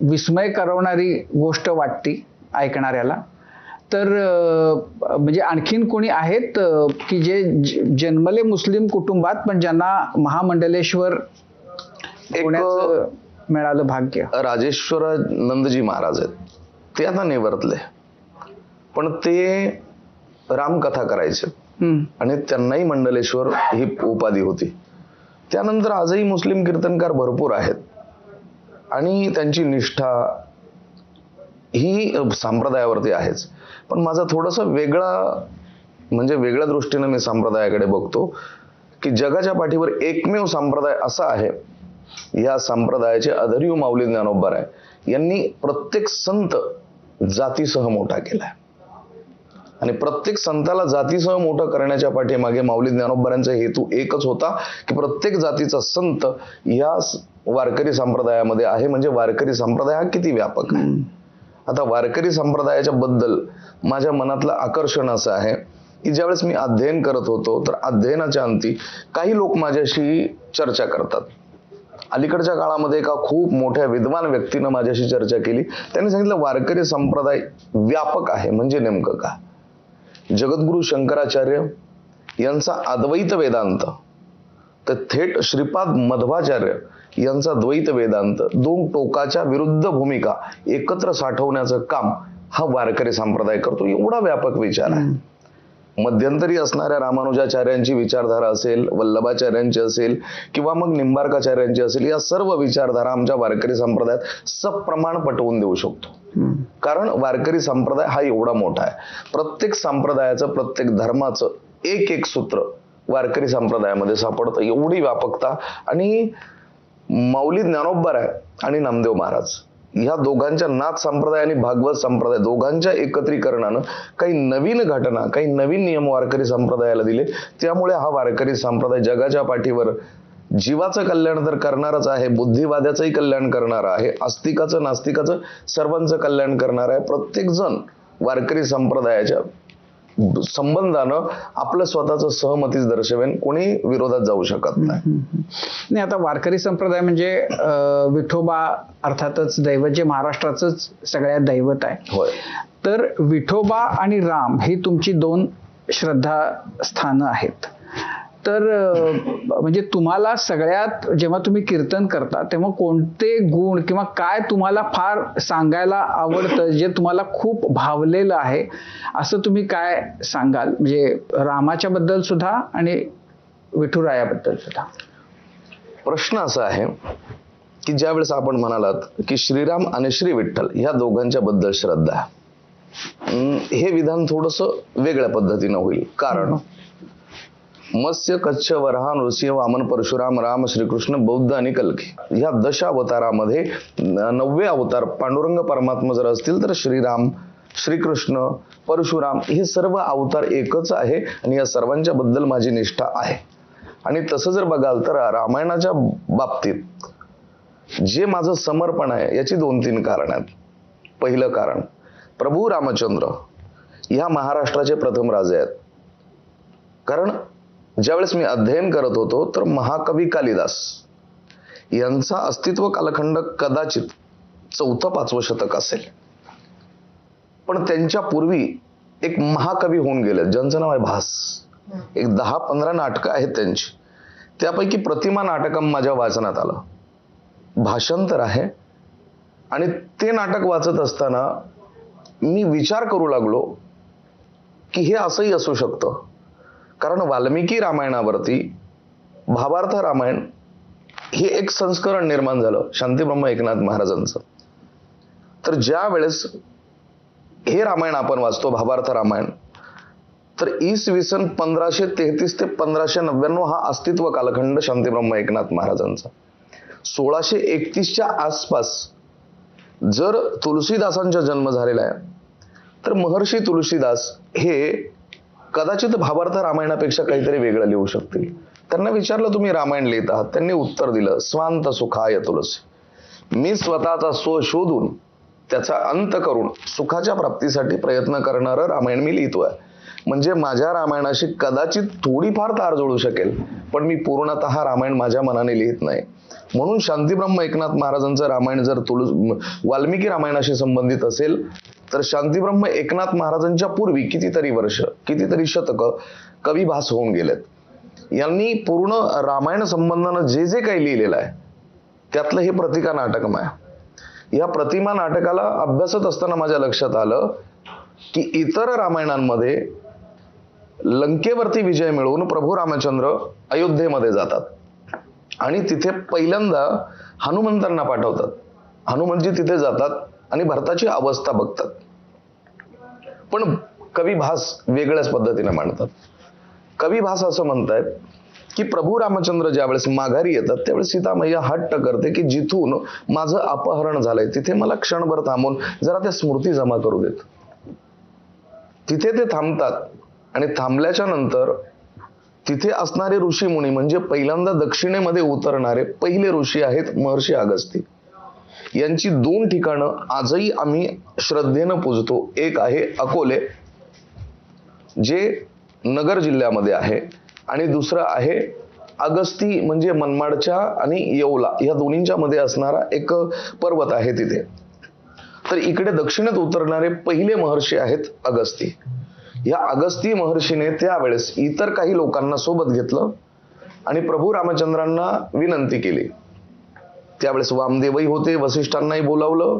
विस्मय करवणारी गोष्ट वाटती ऐकणाऱ्याला. तर म्हणजे आणखीन कोणी आहेत की जे जन्मले मुस्लिम कुटुंबात पण ज्यांना महामंडलेश्वर मिळालं भाग्य? राजेश्वर नंदजी महाराज आहेत. ते आता निवर्तले. पण ते रामकथा करायचे. आणि त्यांनाही मंडलेश्वर ही उपाधी होती. त्यानंतर आजही मुस्लिम कीर्तनकार भरपूर आहेत. आणि त्यांची निष्ठा ही संप्रदायावरती आहेच. पण माझा थोडंसं वेगळा म्हणजे वेगळ्या दृष्टीनं मी संप्रदायाकडे बघतो की जगाच्या पाठीवर एकमेव संप्रदाय असा आहे या संप्रदायाचे अधरीव माऊली ज्ञानोबर आहे यांनी प्रत्येक संत जातीसह मोठा केला आहे आणि प्रत्येक संताला जातीसह मोठं करण्याच्या पाठीमागे माऊली ज्ञानोबारांचा हेतू एकच होता की प्रत्येक जातीचा संत या वारकरी संप्रदायामध्ये आहे. म्हणजे वारकरी संप्रदाय हा किती व्यापक आहे? आता वारकरी संप्रदायाच्या बद्दल माझ्या खूप आकर्षण असं आहे की ज्यावेळेस मी अध्ययन करत होतो तर अध्ययनाच्या अंती काही लोक माझ्याशी चर्चा करतात. अलीकडच्या काळामध्ये एका खूप मोठ्या विद्वान व्यक्तीनं माझ्याशी चर्चा केली. त्यांनी सांगितलं वारकरी संप्रदाय व्यापक आहे. म्हणजे नेमकं का? जगद्गुरु शंकराचार्य यांचा अद्वैत वेदांत तर थेट श्रीपाद मध्वाचार्य यांचा द्वैत वेदांत दोन टोकाच्या विरुद्ध भूमिका एकत्र साठवण्याचं काम हा वारकरी संप्रदाय करतो. एवढा व्यापक विचार आहे. मध्यंतरी असणाऱ्या रामानुजाचार्यांची विचारधारा असेल वल्लभाचार्यांची असेल किंवा मग निंबार्काचार्यांची असेल या सर्व विचारधारा आमच्या वारकरी संप्रदायात सप्रमाण पटवून देऊ शकतो. कारण वारकरी संप्रदाय हा एवढा मोठा आहे. प्रत्येक संप्रदायाचं प्रत्येक धर्माचं एक एक सूत्र वारकरी संप्रदायामध्ये सापडतं. एवढी व्यापकता आणि माऊली ज्ञानोब्बर आहे आणि नामदेव महाराज. ह्या दोघांच्या नाथ संप्रदाय आणि भागवत संप्रदाय दोघांच्या एकत्रीकरणानं काही नवीन घटना काही नवीन नियम वारकरी संप्रदायाला दिले त्यामुळे हा वारकरी संप्रदाय जगाच्या पाठीवर जीवाचं कल्याण तर करणारच आहे बुद्धिवाद्याचंही कल्याण करणार आहे आस्तिकाचं नास्तिकाचं सर्वांचं कल्याण करणार आहे. प्रत्येक जण वारकरी संप्रदायाच्या संबंधानं आपलं स्वतःचं सहमतीच दर्शवेन कोणी विरोधात जाऊ शकत नाही. नाही आता वारकरी संप्रदाय म्हणजे विठोबा अर्थातच दैवत जे महाराष्ट्राचंच सगळ्यात दैवत आहे. होय. तर विठोबा आणि राम ही तुमची दोन श्रद्धा स्थानं आहेत. तर म्हणजे तुम्हाला सगळ्यात जेव्हा तुम्ही कीर्तन करता तेव्हा कोणते गुण किंवा काय तुम्हाला फार सांगायला आवडतं जे तुम्हाला खूप भावलेलं आहे असं तुम्ही काय सांगाल? म्हणजे रामाच्या बद्दल सुद्धा आणि विठुरायाबद्दल सुद्धा. प्रश्न असा आहे की ज्या वेळेस आपण म्हणालात की श्रीराम आणि श्री विठ्ठल ह्या दोघांच्या बद्दल श्रद्धा हे विधान थोडस वेगळ्या पद्धतीनं होईल. कारण मत्स्य कच्छ वराह नृसिंह वामन परशुराम राम श्रीकृष्ण बौद्ध आणि कल्की. ह्या दशावतारामध्ये नववे अवतार पांडुरंग परमात्मा जर असतील तर श्रीराम श्रीकृष्ण परशुराम हे सर्व अवतार एकच आहे आणि या सर्वांच्या बद्दल माझी निष्ठा आहे. आणि तसं जर बघाल तर रामायणाच्या बाबतीत जे माझं समर्पण आहे याची दोन तीन कारण आहेत. पहिलं कारण प्रभू रामचंद्र ह्या महाराष्ट्राचे प्रथम राजे आहेत. कारण ज्यावेळेस मी अध्ययन करत होतो तर महाकवी कालिदास यांचा अस्तित्व कालखंड कदाचित चौथं पाचवं शतक असेल. पण त्यांच्या पूर्वी एक महाकवी होऊन गेले ज्यांचं नाव आहे भास. एक दहा पंधरा नाटकं आहेत त्यांची. त्यापैकी प्रतिमा नाटकम माझ्या वाचनात आलं. भाषांतर आहे. आणि ते नाटक वाचत असताना मी विचार करू लागलो की हे असंही असू शकतं. कारण वाल्मिकी रामायणावरती भावार्थ रामायण हे एक संस्करण निर्माण झालं शांतीब्रह्म एकनाथ महाराजांचं. तर ज्या वेळेस हे रामायण आपण वाचतो भावार्थ रामायण तर इसवी सन पंधराशे तेहतीस ते पंधराशे नव्याण्णव हा अस्तित्व कालखंड शांतीब्रह्म एकनाथ महाराजांचा. सोळाशे एकतीसच्या आसपास जर तुलसीदासांचा जन्म झालेला आहे तर महर्षी तुलसीदास हे कदाचित भावार्थ रामायणापेक्षा काहीतरी वेगळं लिहू शकतील. त्यांना विचारलं तुम्ही रामायण लिहित आहात. त्यांनी उत्तर दिलं स्वांत सुखाय तुलसी. मी स्वतःचा स्व शोधून त्याचा अंत करून सुखाच्या प्राप्तीसाठी प्रयत्न करणारं रामायण मी लिहितोय. म्हणजे माझ्या रामायणाशी कदाचित थोडीफार तार जोडू शकेल पण मी पूर्णतः रामायण माझ्या मनाने लिहित नाही. म्हणून शांतीब्रह्म एकनाथ महाराजांचं रामायण जर तुळ वाल्मिकी रामायणाशी संबंधित असेल तर शांतीब्रह्म एकनाथ महाराजांच्या पूर्वी कितीतरी वर्ष कितीतरी शतक कवी भास होऊन गेलेत. यांनी पूर्ण रामायण संबंधानं जे जे काही लिहिलेलं आहे त्यातलं हे प्रतिका नाटकम आहे. या प्रतिमा नाटकाला अभ्यासत असताना माझ्या लक्षात आलं की इतर रामायणांमध्ये लंकेवरती विजय मिळवून प्रभू रामचंद्र अयोध्येमध्ये जातात. आणि तिथे पहिल्यांदा हनुमंतांना पाठवतात. हनुमंतजी तिथे जातात आणि भरताची अवस्था बघतात. पण कवी भास वेगळ्याच पद्धतीने मांडतात. कवी भास असं म्हणतायत की प्रभू रामचंद्र ज्यावेळेस माघारी येतात त्यावेळेस सीता मैया हट्ट करते की जिथून माझं अपहरण झालंय तिथे मला क्षणभर थांबून जरा त्या स्मृती जमा करू देत. तिथे ते थांबतात आणि थांबल्याच्या नंतर तिथे असणारे ऋषी मुनी म्हणजे पहिल्यांदा दक्षिणेमध्ये उतरणारे पहिले ऋषी आहेत महर्षी अगस्ती यांची दोन ठिकाणं आजही आम्ही श्रद्धेनं पूजतो. एक आहे अकोले जे नगर जिल्ह्यामध्ये आहे. आणि दुसरं आहे अगस्ती म्हणजे मनमाडच्या आणि येवला या दोन्हींच्या मध्ये असणारा एक पर्वत आहे तिथे. तर इकडे दक्षिणेत उतरणारे पहिले महर्षी आहेत अगस्ती. या अगस्ती महर्षीने त्यावेळेस इतर काही लोकांना सोबत घेतलं आणि प्रभू रामचंद्रांना विनंती केली. त्यावेळेस वामदेवही होते वसिष्ठांनाही बोलावलं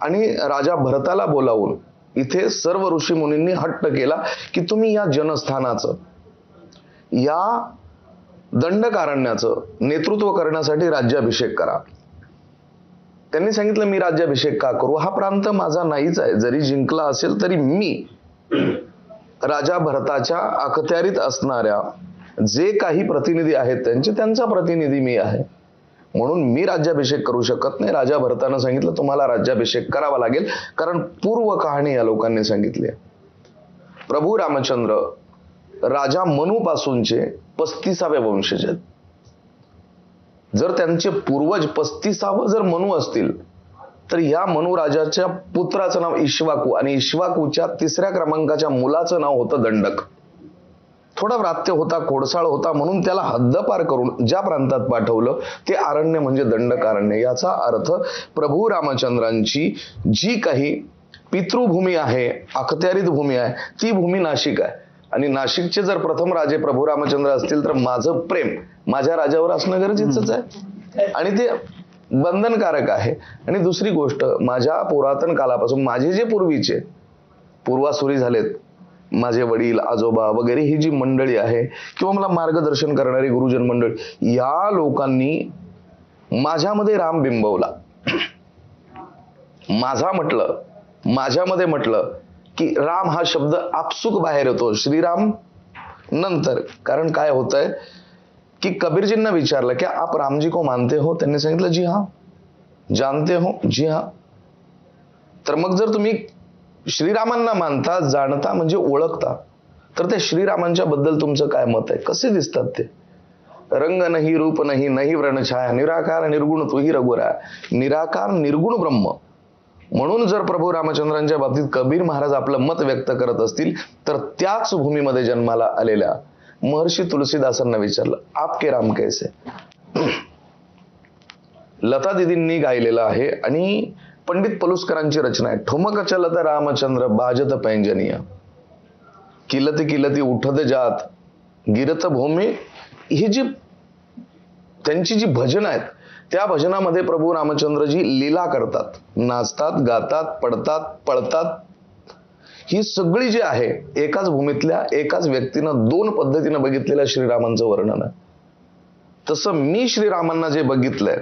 आणि राजा भरताला बोलावून इथे सर्व ऋषी मुनींनी हट्ट केला की तुम्ही या जनस्थानाचं या दंडकारण्याचं नेतृत्व करण्यासाठी राज्याभिषेक करा. त्यांनी सांगितलं मी राज्याभिषेक का करू? हा प्रांत माझा नाहीच आहे. जरी जिंकला असेल तरी मी राजा भरताच्या अखत्यारीत असणाऱ्या जे काही प्रतिनिधी आहेत त्यांचे त्यांचा प्रतिनिधी मी आहे. म्हणून मी राज्याभिषेक करू शकत नाही. राजा भरताने सांगितलं तुम्हाला राज्याभिषेक करावा लागेल. कारण पूर्व कहाणी या लोकांनी सांगितली आहे. प्रभू रामचंद्र राजा मनूपासूनचे पासूनचे वंशज आहेत. जर त्यांचे पूर्वज पस्तीसावं जर मनू असतील तर या मनू राजाच्या पुत्राचं नाव इश्वाकू आणि इश्वाकूच्या तिसऱ्या क्रमांकाच्या मुलाचं नाव होतं दंडक. थोडा व्रात्य होता खोडसाळ होता म्हणून त्याला हद्दपार करून ज्या प्रांतात पाठवलं ते अरण्य म्हणजे दंडकारण्य. याचा अर्थ प्रभू रामचंद्रांची जी काही पितृभूमी आहे अखत्यारीत भूमी आहे ती भूमी नाशिक आहे. आणि नाशिकचे जर प्रथम राजे प्रभू रामचंद्र असतील तर माझं प्रेम माझ्या राजावर असणं गरजेचंच आहे. आणि ते बंधनकारक आहे. आणि दुसरी गोष्ट माझ्या पुरातन कालापासून माझे जे पूर्वीचे पूर्वासुरी झालेत माझे वडील आजोबा वगैरे ही जी मंडळी आहे किंवा मला मार्गदर्शन करणारी गुरुजन मंडळी या लोकांनी माझ्यामध्ये राम बिंबवला. माझा म्हटलं माझ्यामध्ये म्हटलं की राम हा शब्द आपसुक बाहेर येतो. श्रीराम नंतर. कारण काय होत आहे की कबीरजींना विचारलं की आप रामजी को मानते हो? त्यांनी सांगितलं जी हा. जानते हो? जी हा. तर मग जर तुम्ही श्रीरामांना मानता जाणता म्हणजे ओळखता. तर त्या श्रीरामांच्या बद्दल तुमचं काय मत आहे? कसे दिसतात ते? रंग नाही रूप नाही नाही व्रणछाया निराकार निर्गुण तुही रघुरा. निराकार निर्गुण ब्रह्म. म्हणून जर प्रभू रामचंद्रांच्या बाबतीत कबीर महाराज आपलं मत व्यक्त करत असतील तर त्याच भूमीमध्ये जन्माला आलेल्या महर्षी तुलसीदासांना विचारलं आपके राम कैसे? लता दिदींनी गायलेलं आहे आणि पंडित पलुसकरांची रचना आहे. ठुमक चलत रामचंद्र बाजत पैंजनीय किलती किलती उठत जात गिरत भूमी. ही जी त्यांची जी भजन आहेत त्या भजनामध्ये प्रभू रामचंद्रजी लीला करतात. नाचतात गातात पडतात पळतात. ही सगळी जी आहे एकाच भूमीतल्या एकाच व्यक्तीनं दोन पद्धतीनं बघितलेल्या श्रीरामांचं वर्णन आहे. तसं मी श्रीरामांना जे बघितलंय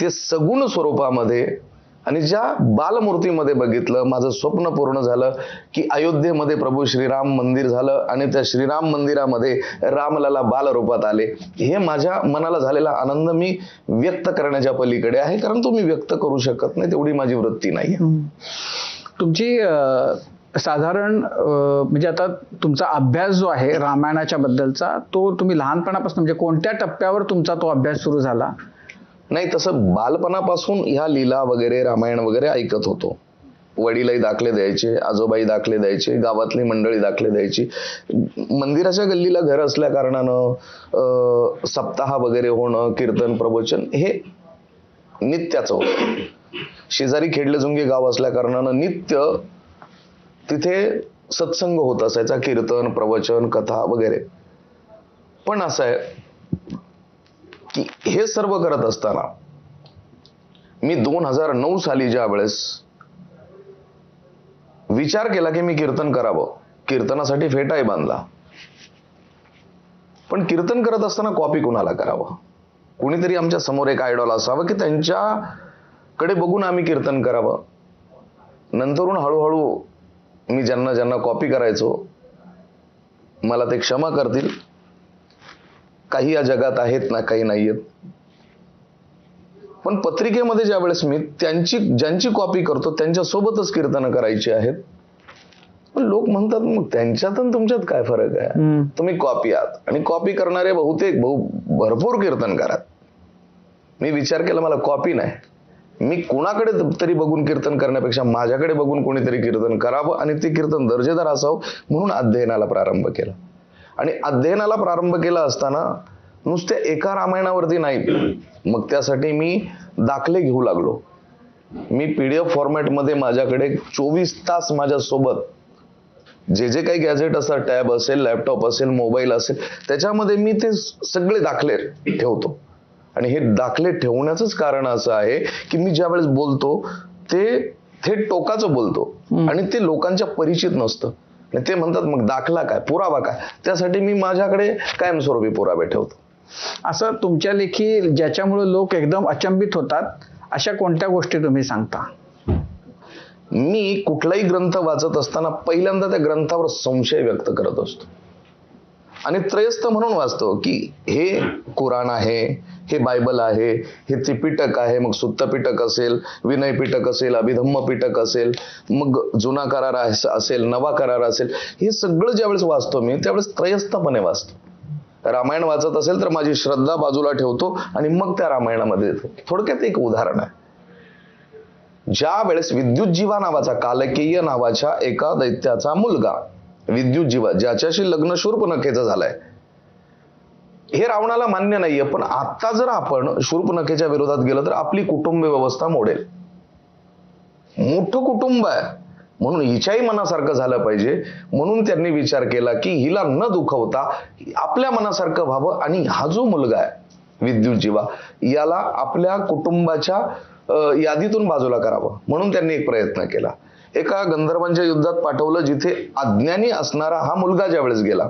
ते सगुण स्वरूपामध्ये आणि ज्या बालमूर्तीमध्ये बघितलं माझं स्वप्न पूर्ण झालं की अयोध्येमध्ये प्रभू श्रीराम मंदिर झालं आणि त्या श्रीराम मंदिरामध्ये रामलला बालरूपात आले. हे माझ्या मनाला झालेला आनंद मी व्यक्त करण्याच्या पलीकडे आहे कारण तो मी व्यक्त करू शकत नाही तेवढी माझी वृत्ती नाही तुमची साधारण म्हणजे आता तुमचा अभ्यास जो आहे रामायणाच्या बद्दलचा तो तुम्ही लहानपणापासून म्हणजे कोणत्या टप्प्यावर तुमचा तो अभ्यास सुरू झाला? नाही तसं बालपणापासून ह्या लीला वगैरे रामायण वगैरे ऐकत होतो. वडीलही दाखले द्यायचे आजोबाई दाखले द्यायचे गावातली मंडळी दाखले द्यायची. मंदिराच्या गल्लीला घर असल्या कारणानं अं, सप्ताह वगैरे होणं कीर्तन प्रवचन हे नित्याचं होतं. शेजारी खेडले जुंगे गाव असल्या कारणानं नित्य तिथे सत्संग होत असायचा कीर्तन प्रवचन कथा वगैरे. पण असं आहे की हे सर्व करत असताना मी दोन हजार नऊ साली ज्या वेळेस विचार केला की मी कीर्तन करावं. कीर्तनासाठी फेटाही बांधला. पण कीर्तन करत असताना कॉपी कुणाला करावं? कुणीतरी आमच्यासमोर एक आयडॉल असावं की त्यांच्याकडे बघून आम्ही कीर्तन करावं? नंतरून हळूहळू मी ज्यांना ज्यांना कॉपी करायचो मला ते क्षमा करतील. काही या जगात आहेत ना काही नाही आहेत पण पत्रिकेमध्ये ज्या वेळेस मी त्यांची ज्यांची कॉपी करतो त्यांच्यासोबतच कीर्तनं करायची आहेत. पण लोक म्हणतात मग त्यांच्यात आणि तुमच्यात काय फरक आहे. तुम्ही कॉपी आहात. आणि कॉपी करणारे बहुतेक बहु भरपूर कीर्तनकार आहेत मी विचार केला मला कॉपी नाही. मी कुणाकडे तरी बघून कीर्तन करण्यापेक्षा माझ्याकडे बघून कोणीतरी कीर्तन करावं आणि ते कीर्तन दर्जेदार असावं म्हणून अध्ययनाला प्रारंभ केला. आणि अध्ययनाला प्रारंभ केला असताना नुसत्या एका रामायणावरती नाही. मग त्यासाठी मी दाखले घेऊ लागलो. मी पीडीएफ फॉर्मॅटमध्ये माझ्याकडे चोवीस तास माझ्या सोबत जे जे काही गॅजेट असतात टॅब असेल लॅपटॉप असेल मोबाईल असेल त्याच्यामध्ये मी ते सगळे दाखले ठेवतो. आणि हे दाखले ठेवण्याचंच कारण असं आहे की मी ज्या वेळेस बोलतो ते थेट टोकाचं बोलतो. आणि ते लोकांच्या परिचित नसतं. ते म्हणतात मग दाखला काय? पुरावा काय? त्यासाठी मी माझ्याकडे कायमस्वरूपी पुरावे ठेवतो. असं तुमच्या लेखी ज्याच्यामुळे लोक एकदम अचंबित होतात अशा कोणत्या गोष्टी तुम्ही सांगता? मी कुठलाही ग्रंथ वाचत असताना पहिल्यांदा त्या ग्रंथावर संशय व्यक्त करत असतो. आणि त्रयस्थ म्हणून वाचतो की हे कुराण आहे हे बायबल आहे हे त्रिपिटक आहे मग सुत्तपिटक असेल विनय पिटक असेल अभिधम्म पिटक असेल मग जुना करार अस- असेल नवा करार असेल हे सगळं ज्यावेळेस वाचतो मी त्यावेळेस त्रयस्थपणे वाचतो. रामायण वाचत असेल तर माझी श्रद्धा बाजूला ठेवतो आणि मग त्या रामायणामध्ये येतो. थोडक्यात एक उदाहरण आहे. ज्या वेळेस विद्युत जीवा नावाचा कालकेय नावाच्या एका दैत्याचा मुलगा विद्युत जीवा ज्याच्याशी लग्न शूर्पणखेचा झालंय. हे रावणाला मान्य नाहीये पण आता जर आपण शूर्पणखेच्या विरोधात गेलो तर आपली कुटुंब व्यवस्था मोडेल. मोठं कुटुंब आहे. म्हणून हिच्याही मनासारखं झालं पाहिजे. म्हणून त्यांनी विचार केला की हिला न दुखवता आपल्या मनासारखं व्हावं आणि हा जो मुलगा आहे विद्युत जीवा याला आपल्या कुटुंबाच्या यादीतून बाजूला करावं. म्हणून त्यांनी एक प्रयत्न केला. एका गंधर्वांच्या युद्धात पाठवलं जिथे अज्ञानी असणारा हा मुलगा ज्यावेळेस गेला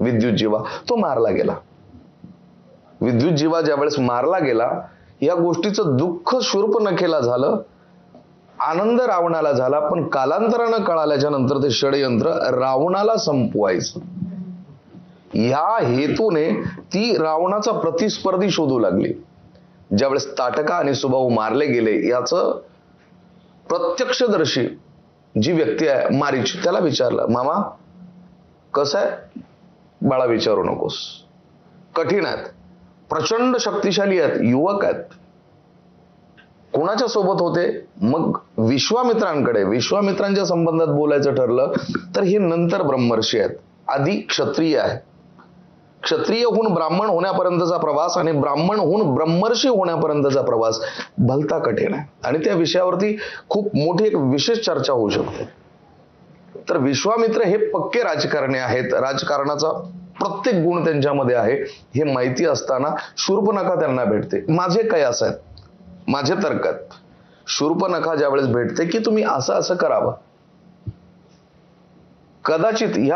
विद्युत जीवा तो मारला गेला. विद्युत जीवा ज्यावेळेस मारला गेला या गोष्टीचं दुःख शूर्प नखेला झालं आनंद रावणाला झाला पण कालांतरानं कळाल्याच्या नंतर ते षडयंत्र रावणाला संपवायचं. ह्या हेतूने ती रावणाचा प्रतिस्पर्धी शोधू लागली. ज्यावेळेस ताटका आणि सुभाऊ मारले गेले याचं प्रत्यक्षदर्शी जी व्यक्ती आहे मारीच त्याला विचारलं मामा कसं आहे? बाळा विचारू नकोस. कठीण आहेत. प्रचंड शक्तिशाली आहेत. युवक आहेत. कोणाच्या सोबत होते? मग विश्वामित्रांकडे. विश्वामित्रांच्या संबंधात बोलायचं ठरलं तर हे नंतर ब्रह्मर्षी आहेत. आधी क्षत्रिय आहेत. क्षत्रियहून ब्राह्मण होण्यापर्यंतचा प्रवास आणि ब्राह्मणहून ब्रह्मर्षी होण्यापर्यंतचा प्रवास भलता कठीण आहे. आणि त्या विषयावरती खूप मोठी एक विशेष चर्चा होऊ शकते. तर विश्वामित्र हे पक्के राजकारणी आहेत. राजकारणाचा प्रत्येक गुण त्यांच्यामध्ये आहे. हे माहिती असताना शूर्पनखा त्यांना भेटते. माझे कयास आहेत? माझे तर्क आहेत. शूर्पनखा ज्यावेळेस भेटते की तुम्ही असं असं करावं. कदाचित ह्या